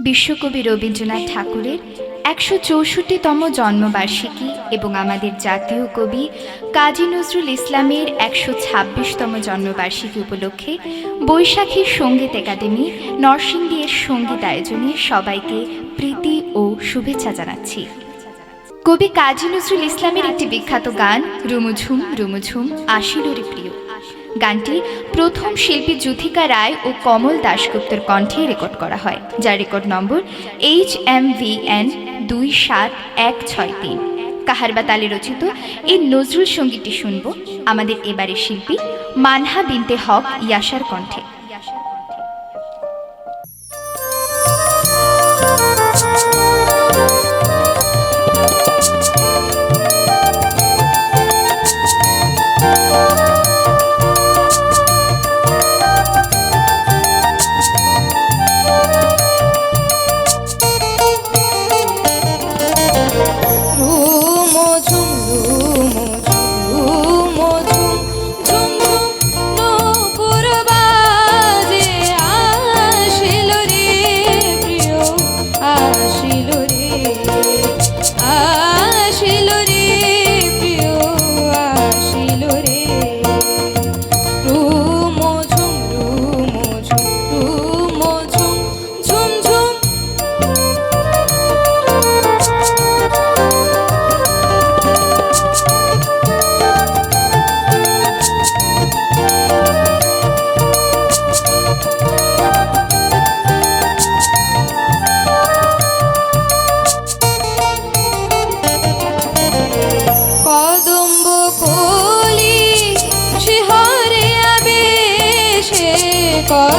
বিশ্বকবি রবীন্দ্রনাথ ঠাকুরের একশো চৌষট্টিতম জন্মবার্ষিকী এবং আমাদের জাতীয় কবি কাজী নজরুল ইসলামের একশো ছাব্বিশতম জন্মবার্ষিকী উপলক্ষে বৈশাখী সংগীত একাডেমি নরসিংদী এর সংগীত আয়োজনে সবাইকে প্রীতি ও শুভেচ্ছা জানাচ্ছি। কবি কাজী নজরুল ইসলামের একটি বিখ্যাত গান, রুমুঝুম রুমুঝুম, আশিলুরি প্রিয়। গানটি প্রথম শিল্পী যুথিকা রায় ও কমল দাশগুপ্তর কণ্ঠে রেকর্ড করা হয়, যার record number H M V N দুই সাত এক ছয় তিন। কাহারবা তালে রচিত এই নজরুল সঙ্গীতটি শুনব আমাদের এবারের শিল্পী মানহা বিনতে হক ইয়াসার কণ্ঠে।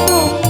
কদম্ব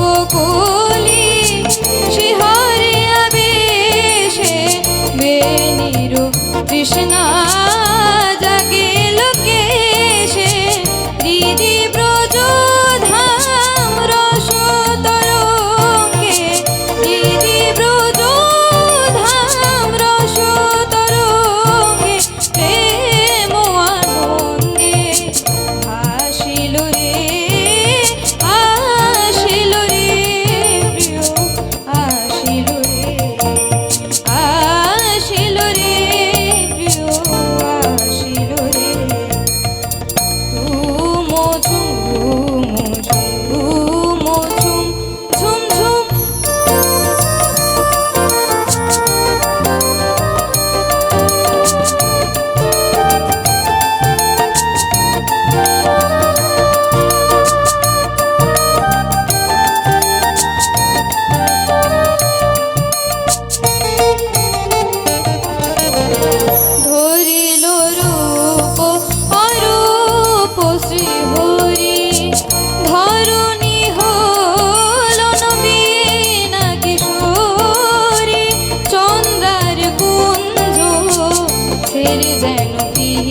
ছেড়ে যেন কৃষ্ণ